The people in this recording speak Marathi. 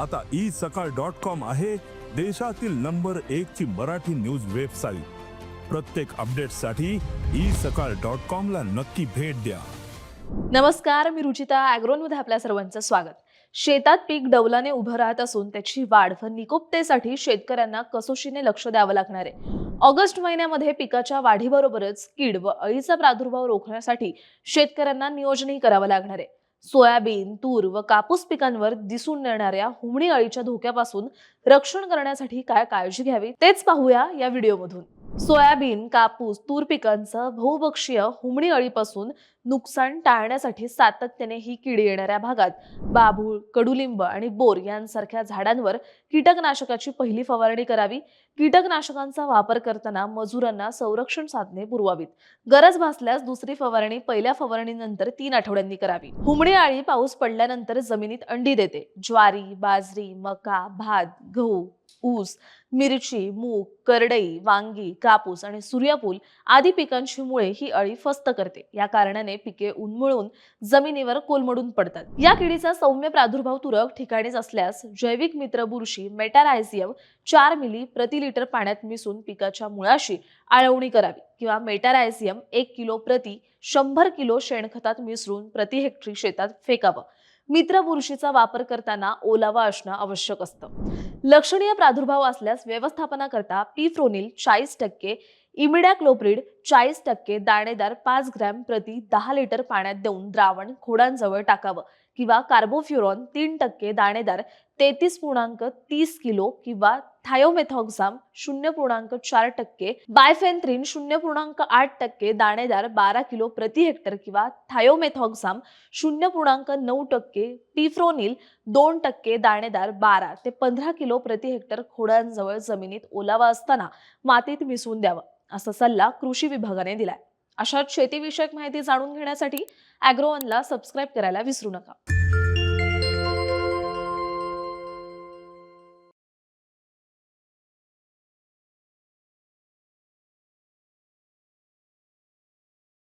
आता ई सकाळ डॉट कॉम आहे देशातील नंबर एक ची मराठी न्यूज वेबसाईट. प्रत्येक अपडेटसाठी ई सकाळ डॉट कॉम ला नक्की भेट द्या. नमस्कार मी रुचिता मध्ये आपल्या सर्वांचं स्वागत. शेतात पीक डौलाने उभं राहत असून त्याची वाढ व निकोपतेसाठी शेतकऱ्यांना कसोशीने लक्ष द्यावं लागणार आहे. ऑगस्ट महिन्यामध्ये पिकाच्या वाढीबरोबरच कीड व अळीचा प्रादुर्भाव रोखण्यासाठी शेतकऱ्यांना नियोजनही करावं लागणार आहे. सोयाबीन तूर व कापूस पिकांवर दिसून येणाऱ्या हुमणी अळीच्या धोक्यापासून रक्षण करण्यासाठी काय काळजी घ्यावी तेच पाहूया या व्हिडिओमधून. सोयाबीन कापूस तूर पिकांचं बहुपक्षीय हुमणी अळीपासून नुकसान टाळण्यासाठी सातत्याने ही किडी येणाऱ्या भागात. बाभूळ कडुलिंब आणि बोर यांसारख्या झाडांवर कीटकनाशकाची पहिली फवारणी करावी. कीटकनाशकांचा वापर करताना मजुरांना संरक्षण साधने पुरवावीत. गरज भासल्यास दुसरी फवारणी पहिल्या फवारणीनंतर तीन आठवड्यांनी करावी. हुमणी आळी पाऊस पडल्यानंतर जमिनीत अंडी देते. ज्वारी बाजरी मका भात गहू ऊस मिरची मूग करडई वांगी कापूस आणि सूर्यफूल आदी पिकांची मुळे ही अळी फस्त करते. या कारणाने पिके उन्मळून जमिनीवर कोलमडून पडतात. या किडीचा सौम्य प्रादुर्भाव तुरळक ठिकाणीच असल्यास जैविक मित्र बुरशी मेटारायझियम चार मिली प्रति लिटर पाण्यात मिसळून पिकाच्या मुळाशी आळवणी करावी किंवा मेटारायझियम एक किलो प्रति शंभर किलो शेणखतात मिसळून प्रति हेक्टरी शेतात फेकावं. मित्र बुरशीचा वापर करताना ओलावा असणं आवश्यक असतं. लक्षणीय प्रादुर्भाव असल्यास व्यवस्थापनाकरता पिफ्रोनिल चाळीस टक्के इमिडॅक्लोप्रिड चाळीस टक्के दाणेदार पाच ग्रॅम प्रति दहा लिटर पाण्यात देऊन द्रावण खोडांजवळ टाकावं किंवा कार्बोफ्युरॉन तीन टक्के दाणेदार तेहतीस पूर्णांक तीस किलो किंवा थायोमेथॉक्झाम शून्य पूर्णांक चार टक्के बायफेन्थ्रिन शून्य पूर्णांक आठ टक्के दाणेदार बारा किलो प्रति हेक्टर किंवा थायोमेथॉक्झाम शून्य पूर्णांक नऊ टक्के पिफ्रोनिल दोन टक्के दाणेदार बारा ते पंधरा किलो प्रति हेक्टर खोडांजवळ जमिनीत ओलावा असताना मातीत मिसळून द्यावं असा सल्ला कृषी विभागाने दिलाय. अशाच शेतीविषयक माहिती जाणून घेण्यासाठी अॅग्रोवनला सबस्क्राईब करायला विसरू नका.